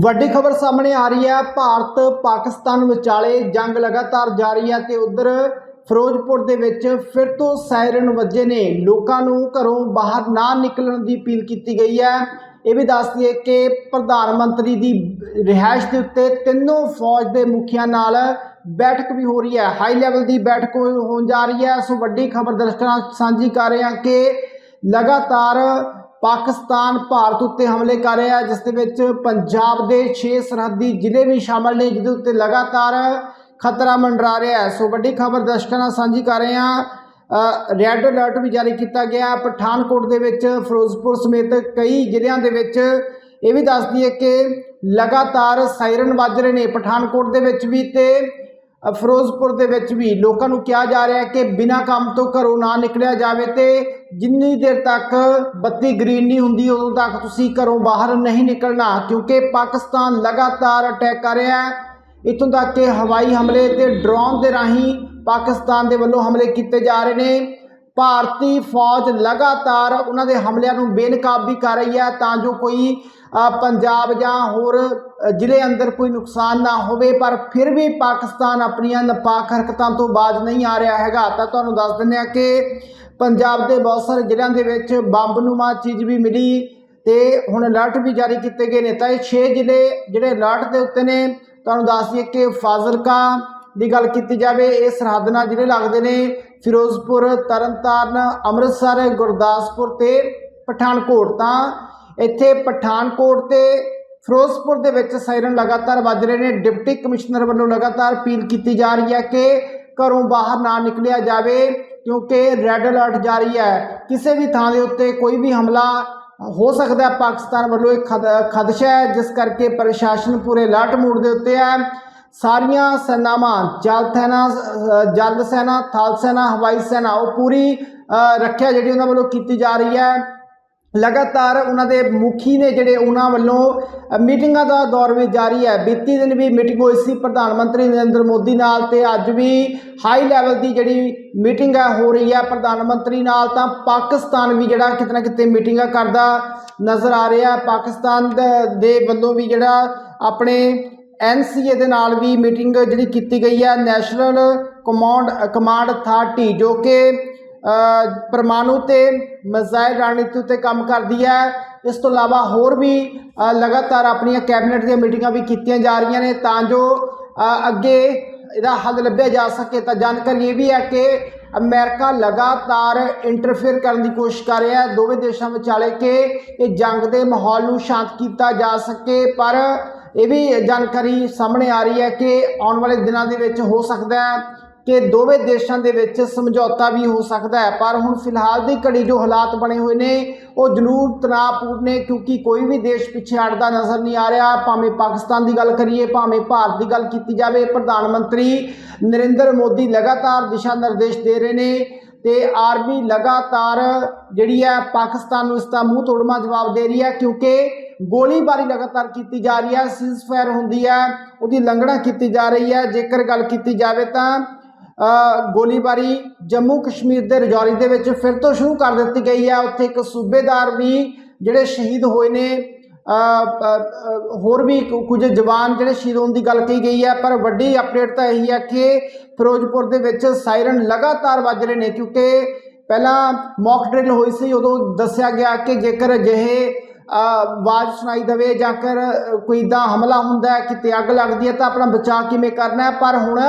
ਵੱਡੀ ਖਬਰ ਸਾਹਮਣੇ ਆ ਰਹੀ ਹੈ। ਭਾਰਤ ਪਾਕਿਸਤਾਨ ਵਿਚਾਲੇ ਜੰਗ ਲਗਾਤਾਰ ਜਾਰੀ ਹੈ ਤੇ ਉਧਰ ਫਿਰੋਜ਼ਪੁਰ ਦੇ ਵਿੱਚ ਫਿਰ ਤੋਂ ਸਾਇਰਨ ਵੱਜੇ ਨੇ। ਲੋਕਾਂ ਨੂੰ ਘਰੋਂ ਬਾਹਰ ਨਾ ਨਿਕਲਣ ਦੀ ਅਪੀਲ ਕੀਤੀ ਗਈ ਹੈ। ਇਹ ਵੀ ਦੱਸ ਦਈਏ ਕਿ ਪ੍ਰਧਾਨ ਮੰਤਰੀ ਦੀ ਰਿਹਾਇਸ਼ ਦੇ ਉੱਤੇ ਤਿੰਨੋਂ ਫੌਜ ਦੇ ਮੁਖੀਆਂ ਨਾਲ ਬੈਠਕ ਵੀ ਹੋ ਰਹੀ ਹੈ। ਹਾਈ ਲੈਵਲ ਦੀ ਬੈਠਕ ਹੋ- ਹੋਣ ਜਾ ਰਹੀ ਹੈ। ਸੋ ਵੱਡੀ ਖਬਰ ਦਰਸ਼ਕਾਂ ਸਾਂਝੀ ਕਰ ਰਹੇ ਹਾਂ ਕਿ ਲਗਾਤਾਰ ਪਾਕਿਸਤਾਨ ਭਾਰਤ ਉੱਤੇ ਹਮਲੇ ਕਰ ਰਿਹਾ ਹੈ, ਜਿਸ ਦੇ ਵਿੱਚ ਪੰਜਾਬ ਦੇ 6 ਸਰਹੱਦੀ ਜ਼ਿਲ੍ਹੇ ਵੀ ਸ਼ਾਮਲ ਨੇ, ਜਿਹਦੇ ਉੱਤੇ ਲਗਾਤਾਰ ਖਤਰਾ ਮੰਡਰਾ ਰਿਹਾ ਹੈ। ਸੋ ਵੱਡੀ ਖਬਰ ਦਰਸ਼ਕਾਂ ਨਾਲ ਸਾਂਝੀ ਕਰ ਰਹੇ ਹਾਂ। ਰੈੱਡ ਅਲਰਟ ਵੀ ਜਾਰੀ ਕੀਤਾ ਗਿਆ। ਪਠਾਨਕੋਟ ਦੇ ਵਿੱਚ, ਫਿਰੋਜ਼ਪੁਰ ਸਮੇਤ ਕਈ ਜ਼ਿਲ੍ਹਿਆਂ ਦੇ ਵਿੱਚ ਇਹ ਵੀ ਦੱਸਦੀ ਹੈ ਕਿ ਲਗਾਤਾਰ ਸਾਇਰਨ ਵੱਜ ਰਹੇ ਨੇ ਪਠਾਨਕੋਟ ਦੇ ਵਿੱਚ ਵੀ ਤੇ ਫਿਰੋਜ਼ਪੁਰ ਦੇ ਵਿੱਚ ਵੀ ਲੋਕਾਂ ਨੂੰ ਕਿਹਾ ਜਾ ਰਿਹਾ ਹੈ ਕਿ ਬਿਨਾਂ ਕੰਮ ਤੋਂ ਘਰੋਂ ਨਾ ਨਿਕਲਿਆ ਜਾਵੇ ਤੇ ਜਿੰਨੀ ਦੇਰ ਤੱਕ ਬੱਤੀ ਗ੍ਰੀਨ ਨਹੀਂ ਹੁੰਦੀ, ਉਦੋਂ ਤੱਕ ਤੁਸੀਂ ਘਰੋਂ ਬਾਹਰ ਨਹੀਂ ਨਿਕਲਣਾ, ਕਿਉਂਕਿ ਪਾਕਿਸਤਾਨ ਲਗਾਤਾਰ ਅਟੈਕ ਕਰ ਰਿਹਾ ਹੈ। ਇੱਥੋਂ ਤੱਕ ਕਿ ਹਵਾਈ ਹਮਲੇ ਤੇ ਡਰੋਨ ਦੇ ਰਾਹੀਂ ਪਾਕਿਸਤਾਨ ਦੇ ਵੱਲੋਂ ਹਮਲੇ ਕੀਤੇ ਜਾ ਰਹੇ ਨੇ। ਭਾਰਤੀ ਫੌਜ ਲਗਾਤਾਰ ਉਹਨਾਂ ਦੇ ਹਮਲਿਆਂ ਨੂੰ ਬੇਨਕਾਬ ਵੀ ਕਰ ਰਹੀ ਹੈ ਤਾਂ ਜੋ ਕੋਈ ਪੰਜਾਬ ਜਾਂ ਹੋਰ ਜ਼ਿਲ੍ਹੇ ਅੰਦਰ ਕੋਈ ਨੁਕਸਾਨ ਨਾ ਹੋਵੇ, ਪਰ ਫਿਰ ਵੀ ਪਾਕਿਸਤਾਨ ਆਪਣੀਆਂ ਨਪਾਕ ਹਰਕਤਾਂ ਤੋਂ ਬਾਜ਼ ਨਹੀਂ ਆ ਰਿਹਾ ਹੈਗਾ। ਤਾਂ ਤੁਹਾਨੂੰ ਦੱਸ ਦਿੰਦੇ ਹਾਂ ਕਿ ਪੰਜਾਬ ਦੇ ਬਹੁਤ ਸਾਰੇ ਜ਼ਿਲ੍ਹਿਆਂ ਦੇ ਵਿੱਚ ਬੰਬਨੁਮਾ ਚੀਜ਼ ਵੀ ਮਿਲੀ ਤੇ ਹੁਣ ਅਲਰਟ ਵੀ ਜਾਰੀ ਕੀਤੇ ਗਏ ਨੇ। ਤਾਂ ਇਹ 6 ਜ਼ਿਲ੍ਹੇ ਜਿਹੜੇ ਅਲਰਟ ਦੇ ਉੱਤੇ ਨੇ, ਤੁਹਾਨੂੰ ਦੱਸ ਦਈਏ ਕਿ ਫਾਜ਼ਿਲਕਾ ਦੀ ਗੱਲ ਕੀਤੀ ਜਾਵੇ, ਇਹ ਸਰਹੱਦ ਨਾਲ ਜ਼ਿਲ੍ਹੇ ਲੱਗਦੇ ਨੇ। ਫਿਰੋਜ਼ਪੁਰ, ਤਰਨਤਾਰਨ, ਅੰਮ੍ਰਿਤਸਰ, ਗੁਰਦਾਸਪੁਰ ਤੇ ਪਠਾਨਕੋਟ। ਤਾਂ ਇੱਥੇ ਪਠਾਨਕੋਟ ਤੇ ਫਿਰੋਜ਼ਪੁਰ ਦੇ ਵਿੱਚ ਸਾਇਰਨ ਲਗਾਤਾਰ ਵੱਜ ਰਹੇ ਨੇ। ਡਿਪਟੀ ਕਮਿਸ਼ਨਰ ਵੱਲੋਂ ਲਗਾਤਾਰ ਅਪੀਲ ਕੀਤੀ ਜਾ ਰਹੀ ਹੈ ਕਿ ਘਰੋਂ ਬਾਹਰ ਨਾ ਨਿਕਲਿਆ ਜਾਵੇ, ਕਿਉਂਕਿ ਰੈੱਡ ਅਲਰਟ ਜਾਰੀ ਹੈ। ਕਿਸੇ ਵੀ ਥਾਂ ਦੇ ਉੱਤੇ ਕੋਈ ਵੀ ਹਮਲਾ ਹੋ ਸਕਦਾ ਪਾਕਿਸਤਾਨ ਵੱਲੋਂ ਇੱਕ ਖਦ- ਖਦਸ਼ਾ ਹੈ, ਜਿਸ ਕਰਕੇ ਪ੍ਰਸ਼ਾਸਨ ਪੂਰੇ ਅਲਰਟ ਮੂਡ ਦੇ ਉੱਤੇ ਹੈ। ਸਾਰੀਆਂ ਸੈਨਾਵਾਂ ਜਲ ਸੈਨਾ ਅ, ਜਲ ਸੈਨਾ ਥਲ ਸੈਨਾ ਹਵਾਈ ਸੈਨਾ ਉਹ ਪੂਰੀ ਰੱਖਿਆ ਜਿਹੜੀ ਉਹਨਾਂ ਵੱਲੋਂ ਕੀਤੀ ਜਾ ਰਹੀ ਹੈ। ਲਗਾਤਾਰ ਉਹਨਾਂ ਦੇ ਮੁਖੀ ਨੇ ਜਿਹੜੇ ਉਹਨਾਂ ਵੱਲੋਂ ਮੀਟਿੰਗਾਂ ਦਾ ਦੌਰ ਵੀ ਜਾਰੀ ਹੈ। ਬੀਤੀ ਦਿਨ ਵੀ ਮੀਟਿੰਗ ਹੋਈ ਸੀ ਪ੍ਰਧਾਨ ਮੰਤਰੀ ਨਰਿੰਦਰ ਮੋਦੀ ਨਾਲ ਤੇ ਅੱਜ ਵੀ ਹਾਈ ਲੈਵਲ ਦੀ ਜਿਹੜੀ ਮੀਟਿੰਗ ਹੈ ਹੋ ਰਹੀ ਹੈ ਪ੍ਰਧਾਨ ਮੰਤਰੀ ਨਾਲ। ਤਾਂ ਪਾਕਿਸਤਾਨ ਵੀ ਜਿਹੜਾ ਕਿਤੇ ਨਾ ਕਿਤੇ ਮੀਟਿੰਗਾਂ ਕਰਦਾ ਨਜ਼ਰ ਆ ਰਿਹਾ ਪਾਕਿਸਤਾਨ ਦੇ ਵੱਲੋਂ ਵੀ ਜਿਹੜਾ ਆਪਣੇ ਐਨਸੀਏ ਦੇ ਨਾਲ ਵੀ ਮੀਟਿੰਗ ਜਿਹੜੀ ਕੀਤੀ ਗਈ ਹੈ ਨੈਸ਼ਨਲ ਕਮਾਂਡ ਕਮਾਂਡ ਅਥਾਰਟੀ ਜੋ ਕਿ ਪਰਮਾਣੂ ਤੇ ਮਿਜ਼ਾਈਲ ਰਣਨੀਤੀ ਉੱਤੇ ਕੰਮ ਕਰਦੀ ਹੈ। ਇਸ ਤੋਂ ਇਲਾਵਾ ਹੋਰ ਵੀ ਲਗਾਤਾਰ ਆਪਣੀਆਂ ਕੈਬਨਿਟ ਦੀਆਂ ਮੀਟਿੰਗਾਂ ਵੀ ਕੀਤੀਆਂ ਜਾ ਰਹੀਆਂ ਨੇ ਤਾਂ ਜੋ ਅੱਗੇ ਇਹਦਾ ਹੱਲ ਲੱਭਿਆ ਜਾ ਸਕੇ। ਤਾਂ ਜਾਣਕਾਰੀ ਇਹ ਵੀ ਹੈ ਕਿ ਅਮਰੀਕਾ ਲਗਾਤਾਰ ਇੰਟਰਫੇਅਰ ਕਰਨ ਦੀ ਕੋਸ਼ਿਸ਼ ਕਰ ਰਿਹਾ ਹੈ। ਦੋਵੇਂ ਦੇਸ਼ਾਂ ਵਿਚਾਲੇ ਕਿ ਇਹ ਜੰਗ ਦੇ ਮਾਹੌਲ ਨੂੰ ਸ਼ਾਂਤ ਕੀਤਾ ਜਾ ਸਕੇ, ਪਰ ਇਹ ਵੀ ਜਾਣਕਾਰੀ ਸਾਹਮਣੇ ਆ ਰਹੀ ਹੈ ਕਿ ਆਉਣ ਵਾਲੇ ਦਿਨਾਂ ਦੇ ਵਿੱਚ ਹੋ ਸਕਦਾ ਹੈ ਕਿ ਦੋਵੇਂ ਦੇਸ਼ਾਂ ਦੇ ਵਿੱਚ ਸਮਝੌਤਾ ਵੀ ਹੋ ਸਕਦਾ ਹੈ। ਪਰ ਹੁਣ ਫਿਲਹਾਲ ਦੀ ਘੜੀ ਜੋ ਹਾਲਾਤ ਬਣੇ ਹੋਏ ਨੇ, ਉਹ ਜਰੂਰ ਤਣਾਅਪੂਰਨ ਨੇ ਕਿਉਂਕਿ ਕੋਈ ਵੀ ਦੇਸ਼ ਪਿੱਛੇ ਹਟਦਾ ਨਜ਼ਰ ਨਹੀਂ ਆ ਰਿਹਾ। ਭਾਵੇਂ ਪਾਕਿਸਤਾਨ ਦੀ ਗੱਲ ਕਰੀਏ, ਭਾਵੇਂ ਭਾਰਤ ਦੀ ਗੱਲ ਕੀਤੀ ਜਾਵੇ, ਪ੍ਰਧਾਨ ਮੰਤਰੀ ਨਰਿੰਦਰ ਮੋਦੀ ਲਗਾਤਾਰ ਦਿਸ਼ਾ ਨਿਰਦੇਸ਼ ਦੇ ਰਹੇ ਨੇ ਤੇ ਆਰਮੀ ਲਗਾਤਾਰ ਜਿਹੜੀ ਹੈ, ਪਾਕਿਸਤਾਨ ਨੂੰ ਇਸ ਦਾ ਮੂੰਹ ਤੋੜਮਾ ਜਵਾਬ ਦੇ ਰਹੀ ਹੈ ਕਿਉਂਕਿ ਗੋਲੀਬਾਰੀ ਲਗਾਤਾਰ ਕੀਤੀ ਜਾ ਰਹੀ ਹੈ ਸੀਜ਼ਫਾਇਰ ਹੁੰਦੀ ਹੈ, ਉਹਦੀ ਲੰਘਣਾ ਕੀਤੀ ਜਾ ਰਹੀ ਹੈ। ਜੇਕਰ ਗੱਲ ਕੀਤੀ ਜਾਵੇ ਤਾਂ ਗੋਲੀਬਾਰੀ ਜੰਮੂ ਕਸ਼ਮੀਰ ਦੇ ਰਜੌਰੀ ਦੇ ਵਿੱਚ ਫਿਰ ਤੋਂ ਸ਼ੁਰੂ ਕਰ ਦਿੱਤੀ ਗਈ ਹੈ। ਉੱਥੇ ਇੱਕ ਸੂਬੇਦਾਰ ਵੀ ਜਿਹੜੇ ਸ਼ਹੀਦ ਹੋਏ ਨੇ ਹੋਰ ਵੀ ਕੁਝ ਜਵਾਨ ਜਿਹੜੇ ਸ਼ਹੀਦ ਹੋਣ ਦੀ ਗੱਲ ਕਹੀ ਗਈ ਹੈ। ਪਰ ਵੱਡੀ ਅਪਡੇਟ ਤਾਂ ਇਹੀ ਹੈ ਕਿ ਫਿਰੋਜ਼ਪੁਰ ਦੇ ਵਿੱਚ ਸਾਇਰਨ ਲਗਾਤਾਰ ਵੱਜ ਰਹੇ ਨੇ ਕਿਉਂਕਿ ਪਹਿਲਾਂ ਮੌਕ ਡਰਿਲ ਹੋਈ ਸੀ, ਉਦੋਂ ਦੱਸਿਆ ਗਿਆ ਕਿ ਜੇਕਰ ਅਜਿਹੇ ਆਵਾਜ਼ ਸੁਣਾਈ ਦੇਵੇ ਜਾਂ ਕਰ ਕੋਈ ਇਦਾਂ ਹਮਲਾ ਹੁੰਦਾ ਹੈ, ਕਿਤੇ ਅੱਗ ਲੱਗਦੀ ਹੈ ਤਾਂ ਆਪਣਾ ਬਚਾਅ ਕਿਵੇਂ ਕਰਨਾ ਹੈ। ਪਰ ਹੁਣ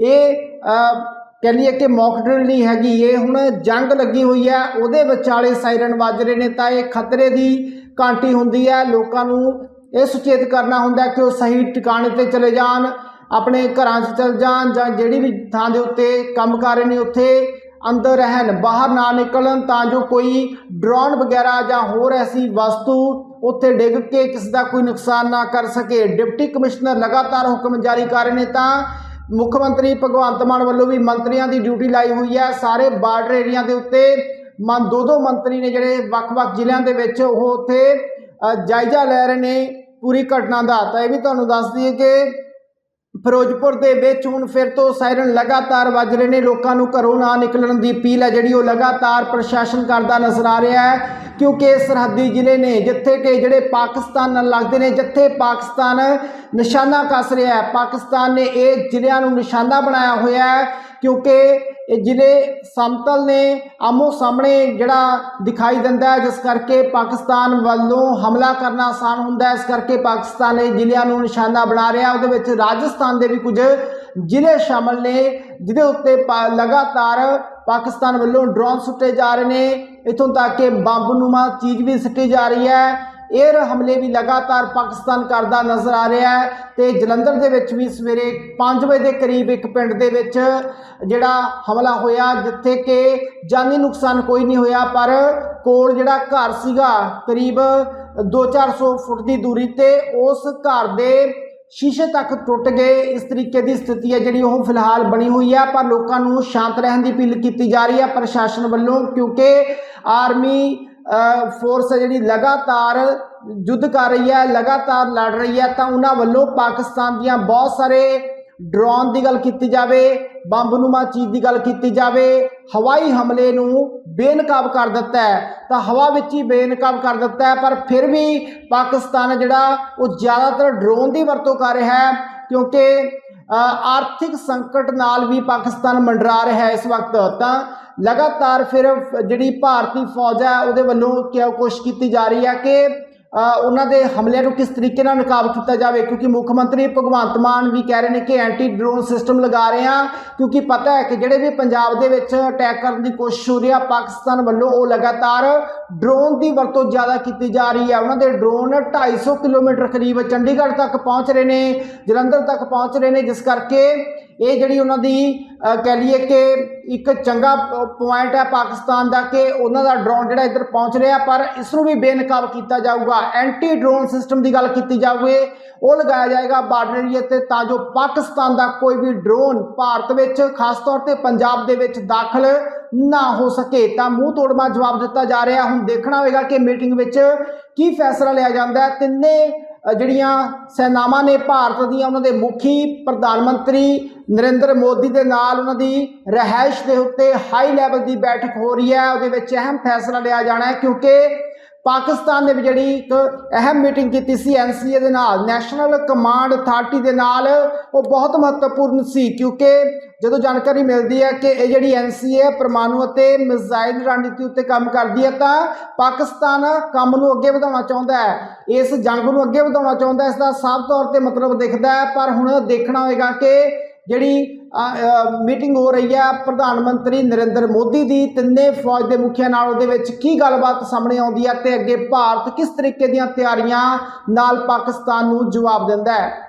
ਇਹ ਅ, ਕਹਿ ਲਈਏ ਕਿ ਮੌਕ ਡਰਿਲ ਨਹੀਂ ਹੈਗੀ। ਇਹ ਹੁਣ ਜੰਗ ਲੱਗੀ ਹੋਈ ਹੈ। ਉਹਦੇ ਵਿਚਾਲੇ ਸਾਇਰਨ ਵੱਜ ਰਹੇ ਨੇ ਤਾਂ ਇਹ ਖਤਰੇ ਦੀ ਕਾਂਟੀ ਹੁੰਦੀ ਹੈ। ਲੋਕਾਂ ਨੂੰ ਇਹ ਸੁਚੇਤ ਕਰਨਾ ਹੁੰਦਾ ਕਿ ਉਹ ਸਹੀ ਟਿਕਾਣੇ ਤੇ ਚਲੇ ਜਾਣ ਆਪਣੇ ਘਰਾਂ 'ਚ ਚਲ ਜਾਣ ਜਾਂ ਜਿਹੜੀ ਵੀ ਥਾਂ ਦੇ ਉੱਤੇ ਕੰਮ ਕਰ ਰਹੇ ਨੇ ਉੱਥੇ ਅੰਦਰ ਰਹਿਣ ਬਾਹਰ ਨਾ ਨਿਕਲਣ ਤਾਂ ਜੋ ਕੋਈ ਡਰੋਨ ਵਗੈਰਾ ਜਾਂ ਹੋਰ ਐਸੀ ਵਸਤੂ ਉੱਥੇ ਡਿੱਗ ਕੇ ਕਿਸੇ ਦਾ ਕੋਈ ਨੁਕਸਾਨ ਨਾ ਕਰ ਸਕੇ। ਡਿਪਟੀ ਕਮਿਸ਼ਨਰ ਲਗਾਤਾਰ ਹੁਕਮ ਜਾਰੀ ਕਰ ਰਹੇ ਨੇ ਤਾਂ ਮੁੱਖ ਮੰਤਰੀ ਭਗਵੰਤ ਮਾਨ ਵੱਲੋਂ ਵੀ ਮੰਤਰੀਆਂ ਦੀ ਡਿਊਟੀ ਲਾਈ ਹੋਈ ਹੈ। ਸਾਰੇ ਬਾਰਡਰ ਏਰੀਆ ਦੇ ਉੱਤੇ ਮਨ ਦੋ ਦੋ ਮੰਤਰੀ ਨੇ ਜਿਹੜੇ ਵੱਖ-ਵੱਖ ਜ਼ਿਲ੍ਹਿਆਂ ਦੇ ਵਿੱਚ ਉਹ ਉੱਥੇ ਜਾਇਜ਼ਾ ਲੈ ਰਹੇ ਨੇ ਪੂਰੀ ਘਟਨਾ ਦਾ। ਤਾਂ ਇਹ ਵੀ ਤੁਹਾਨੂੰ ਦੱਸ ਦਈਏ ਕਿ ਫਿਰੋਜ਼ਪੁਰ ਦੇ ਵਿੱਚ ਹੁਣ ਫਿਰ ਤੋਂ ਸਾਇਰਨ ਲਗਾਤਾਰ ਵੱਜ ਰਹੇ ਨੇ। ਲੋਕਾਂ ਨੂੰ ਘਰੋਂ ਨਾ ਨਿਕਲਣ ਦੀ ਅਪੀਲ ਹੈ। ਜਿਹੜੀ ਉਹ ਲਗਾਤਾਰ ਪ੍ਰਸ਼ਾਸਨ ਕਰਦਾ ਨਜ਼ਰ ਆ ਰਿਹਾ ਹੈ, ਕਿਉਂਕਿ ਇਹ ਸਰਹੱਦੀ ਜ਼ਿਲ੍ਹੇ ਨੇ, ਜਿੱਥੇ ਕਿ ਜਿਹੜੇ ਪਾਕਿਸਤਾਨ ਨਾਲ ਲੱਗਦੇ ਨੇ, ਜਿੱਥੇ ਪਾਕਿਸਤਾਨ ਨਿਸ਼ਾਨਾ ਕੱਸ ਰਿਹਾ ਹੈ। ਪਾਕਿਸਤਾਨ ਨੇ ਇਹ ਜ਼ਿਲ੍ਹਿਆਂ ਨੂੰ ਨਿਸ਼ਾਨਾ ਬਣਾਇਆ ਹੋਇਆ ਹੈ, ਕਿਉਂਕਿ ਇਹ ਜ਼ਿਲ੍ਹੇ ਸਮਤਲ ਨੇ ਆਮੋ ਸਾਹਮਣੇ ਜਿਹੜਾ ਦਿਖਾਈ ਦਿੰਦਾ ਹੈ, ਜਿਸ ਕਰਕੇ ਪਾਕਿਸਤਾਨ ਵੱਲੋਂ ਹਮਲਾ ਕਰਨਾ ਆਸਾਨ ਹੁੰਦਾ ਹੈ। ਇਸ ਕਰਕੇ ਪਾਕਿਸਤਾਨ ਇਹ ਜ਼ਿਲ੍ਹਿਆਂ ਨੂੰ ਨਿਸ਼ਾਨਾ ਬਣਾ ਰਿਹਾ ਉਹਦੇ ਵਿੱਚ ਰਾਜਸਥਾਨ ਦੇ ਵੀ ਕੁਝ ਜ਼ਿਲ੍ਹੇ ਸ਼ਾਮਲ ਨੇ, ਜਿਹਦੇ ਉੱਤੇ ਪਾ- ਲਗਾਤਾਰ ਪਾਕਿਸਤਾਨ ਵੱਲੋਂ ਡਰੋਨ ਸੁੱਟੇ ਜਾ ਰਹੇ ਨੇ। ਇਥੋਂ ਤੱਕ ਕਿ ਬੰਬ ਨੂਮਾ ਚੀਜ਼ ਵੀ ਸੁੱਟੀ ਜਾ ਰਹੀ ਹੈ। 에ਅਰ ਹਮਲੇ ਵੀ ਲਗਾਤਾਰ ਪਾਕਿਸਤਾਨ ਕਰਦਾ ਨਜ਼ਰ ਆ ਰਿਹਾ ਹੈ ਤੇ ਜਲੰਧਰ ਦੇ ਵਿੱਚ ਵੀ ਸਵੇਰੇ 5 ਵਜੇ ਦੇ ਕਰੀਬ ਇੱਕ ਪਿੰਡ ਦੇ ਵਿੱਚ ਜਿਹੜਾ ਹਮਲਾ ਹੋਇਆ, ਜਿੱਥੇ ਕਿ ਜਾਨੀ ਨੁਕਸਾਨ ਕੋਈ ਨਹੀਂ ਹੋਇਆ, ਪਰ ਕੋਲ ਜਿਹੜਾ ਘਰ ਸੀਗਾ ਕਰੀਬ 2-400 ਫੁੱਟ ਦੀ ਦੂਰੀ ਤੇ ਉਸ ਘਰ ਦੇ ਸ਼ੀਸ਼ੇ ਤੱਕ ਟੁੱਟ ਗਏ। ਇਸ ਤਰੀਕੇ ਦੀ ਸਥਿਤੀ ਹੈ ਜਿਹੜੀ ਉਹ ਫਿਲਹਾਲ ਬਣੀ ਹੋਈ ਹੈ, ਪਰ ਲੋਕਾਂ ਨੂੰ ਸ਼ਾਂਤ ਰਹਿਣ ਦੀ ਅਪੀਲ ਕੀਤੀ ਜਾ ਰਹੀ ਹੈ ਪ੍ਰਸ਼ਾਸਨ ਵੱਲੋਂ, ਕਿਉਂਕਿ ਆਰਮੀ ਫੋਰਸ ਹੈ ਜਿਹੜੀ ਲਗਾਤਾਰ ਯੁੱਧ ਕਰ ਰਹੀ ਹੈ, ਲਗਾਤਾਰ ਲੜ ਰਹੀ ਹੈ, ਤਾਂ ਉਹਨਾਂ ਵੱਲੋਂ ਪਾਕਿਸਤਾਨ ਦੀਆਂ ਬਹੁਤ ਸਾਰੇ ਡਰੋਨ ਦੀ ਗੱਲ ਕੀਤੀ ਜਾਵੇ ਬੰਬਨੁਮਾ ਚੀਜ਼ ਦੀ ਗੱਲ ਕੀਤੀ ਜਾਵੇ, ਹਵਾਈ ਹਮਲੇ ਨੂੰ ਬੇਨਕਾਬ ਕਰ ਦਿੱਤਾ ਹੈ। ਤਾਂ ਹਵਾ ਵਿੱਚ ਹੀ ਬੇਨਕਾਬ ਕਰ ਦਿੱਤਾ ਹੈ, ਪਰ ਫਿਰ ਵੀ ਪਾਕਿਸਤਾਨ ਜਿਹੜਾ ਉਹ ਜ਼ਿਆਦਾਤਰ ਡਰੋਨ ਦੀ ਵਰਤੋਂ ਕਰ ਰਿਹਾ ਹੈ, ਕਿਉਂਕਿ ਆਰਥਿਕ ਸੰਕਟ ਨਾਲ ਵੀ ਪਾਕਿਸਤਾਨ ਮੰਡਰਾ ਰਿਹਾ ਹੈ ਇਸ ਵਕਤ। ਤਾਂ ਲਗਾਤਾਰ ਫਿਰ ਜਿਹੜੀ ਭਾਰਤੀ ਫੌਜ ਹੈ, ਉਹਦੇ ਵੱਲੋਂ ਕਿਆ ਕੋਸ਼ਿਸ਼ ਕੀਤੀ ਜਾ ਰਹੀ ਹੈ ਕਿ ਉਹਨਾਂ ਦੇ ਹਮਲਿਆਂ ਨੂੰ ਕਿਸ ਤਰੀਕੇ ਨਾਲ ਨਕਾਬ ਕੀਤਾ ਜਾਵੇ? ਕਿਉਂਕਿ ਮੁੱਖ ਮੰਤਰੀ ਭਗਵੰਤ ਮਾਨ ਵੀ ਕਹਿ ਰਹੇ ਨੇ ਕਿ ਐਂਟੀ ਡਰੋਨ ਸਿਸਟਮ ਲਗਾ ਰਹੇ ਆ ਕਿਉਂਕਿ ਪਤਾ ਹੈ ਕਿ ਜਿਹੜੇ ਵੀ ਪੰਜਾਬ ਦੇ ਵਿੱਚ ਅਟੈਕ ਕਰਨ ਦੀ ਕੋਸ਼ਿਸ਼ ਹੋ ਰਹੀ ਆ ਪਾਕਿਸਤਾਨ ਵੱਲੋਂ ਉਹ ਲਗਾਤਾਰ ਡਰੋਨ ਦੀ ਵਰਤੋਂ ਜ਼ਿਆਦਾ ਕੀਤੀ ਜਾ ਰਹੀ ਹੈ। ਉਹਨਾਂ ਦੇ ਡਰੋਨ 250 ਕਿਲੋਮੀਟਰ ਕਰੀਬ ਚੰਡੀਗੜ੍ਹ ਤੱਕ ਪਹੁੰਚ ਰਹੇ ਨੇ ਜਲੰਧਰ ਤੱਕ ਪਹੁੰਚ ਰਹੇ ਨੇ ਜਿਸ ਕਰਕੇ ਇਹ ਜਿਹੜੀ ਉਹਨਾਂ ਦੀ ਅ, ਕਹਿ ਲਈਏ ਕਿ ਇੱਕ ਚੰਗਾ ਪੁਆਇੰਟ ਹੈ ਪਾਕਿਸਤਾਨ ਦਾ ਕਿ ਉਹਨਾਂ ਦਾ ਡਰੋਨ ਜਿਹੜਾ ਇੱਧਰ ਪਹੁੰਚ ਰਿਹਾ ਪਰ ਇਸ ਨੂੰ ਵੀ ਬੇਨਕਾਬ ਕੀਤਾ ਜਾਊਗਾ। ਐਂਟੀ ਡਰੋਨ ਸਿਸਟਮ ਦੀ ਗੱਲ ਕੀਤੀ ਜਾਵੇ ਉਹ ਲਗਾਇਆ ਜਾਏਗਾ ਬਾਰਡਰ ਏਰੀਆ ਤੇ ਤਾਂ ਜੋ ਪਾਕਿਸਤਾਨ ਦਾ ਕੋਈ ਵੀ ਡਰੋਨ ਭਾਰਤ ਵਿੱਚ ਖਾਸ ਤੌਰ ਤੇ ਪੰਜਾਬ ਦੇ ਵਿੱਚ ਦਾਖਲ ਨਾ ਹੋ ਸਕੇ, ਤਾਂ ਮੂੰਹ ਤੋੜਵਾ ਜਵਾਬ ਦਿੱਤਾ ਜਾ ਰਿਹਾ। ਹੁਣ ਦੇਖਣਾ ਹੋਵੇਗਾ ਕਿ ਮੀਟਿੰਗ ਵਿੱਚ ਕੀ ਫੈਸਲਾ ਲਿਆ ਜਾਂਦਾ ਹੈ। ਤਿੰਨੇ ਜਿਹੜੀਆਂ ਸੈਨਾਵਾਂ ਨੇ ਭਾਰਤ ਦੀਆਂ, ਉਹਨਾਂ ਦੇ ਮੁਖੀ ਪ੍ਰਧਾਨ ਮੰਤਰੀ ਨਰਿੰਦਰ ਮੋਦੀ ਦੇ ਨਾਲ ਉਹਨਾਂ ਦੀ ਰਹਿائش ਦੇ ਉੱਤੇ ਹਾਈ ਲੈਵਲ ਦੀ ਬੈਠਕ ਹੋ ਰਹੀ ਹੈ। ਉਹਦੇ ਵਿੱਚ ਅਹਿਮ ਫੈਸਲਾ ਲਿਆ ਜਾਣਾ ਹੈ, ਕਿਉਂਕਿ ਪਾਕਿਸਤਾਨ ਨੇ ਵੀ ਜਿਹੜੀ ਇੱਕ ਅਹਿਮ ਮੀਟਿੰਗ ਕੀਤੀ ਸੀ ਐਨਸੀਏ ਦੇ ਨਾਲ, ਨੈਸ਼ਨਲ ਕਮਾਂਡ ਅਥਾਰਟੀ ਦੇ ਨਾਲ, ਉਹ ਬਹੁਤ ਮਹੱਤਵਪੂਰਨ ਸੀ ਕਿਉਂਕਿ ਜਦੋਂ ਜਾਣਕਾਰੀ ਮਿਲਦੀ ਹੈ ਕਿ ਇਹ ਜਿਹੜੀ ਐਨਸੀਏ ਪਰਮਾਣੂ ਅਤੇ ਮਿਜ਼ਾਈਲ ਰਣਨੀਤੀ ਉੱਤੇ ਕੰਮ ਕਰਦੀ ਹੈ, ਤਾਂ ਪਾਕਿਸਤਾਨ ਕੰਮ ਨੂੰ ਅੱਗੇ ਵਧਾਉਣਾ ਚਾਹੁੰਦਾ ਹੈ। ਇਸ ਜੰਗ ਨੂੰ ਅੱਗੇ ਵਧਾਉਣਾ ਚਾਹੁੰਦਾ ਇਸ ਦਾ ਸਾਫ਼ ਤੌਰ ਤੇ ਮਤਲਬ ਦਿਖਦਾ ਹੈ, ਪਰ ਹੁਣ ਦੇਖਣਾ ਹੋਏਗਾ ਕਿ ਜਿਹੜੀ ਮੀਟਿੰਗ ਹੋ ਰਹੀ ਹੈ ਪ੍ਰਧਾਨ ਮੰਤਰੀ ਨਰਿੰਦਰ ਮੋਦੀ ਦੀ, ਤਿੰਨੇ ਫੌਜ ਦੇ ਮੁਖੀਆਂ ਨਾਲ ਉਹਦੇ ਵਿੱਚ ਕੀ ਗੱਲਬਾਤ ਸਾਹਮਣੇ ਆਉਂਦੀ ਹੈ ਤੇ ਅੱਗੇ ਭਾਰਤ ਕਿਸ ਤਰੀਕੇ ਦੀਆਂ ਤਿਆਰੀਆਂ ਨਾਲ ਪਾਕਿਸਤਾਨ ਨੂੰ ਜਵਾਬ ਦਿੰਦਾ ਹੈ?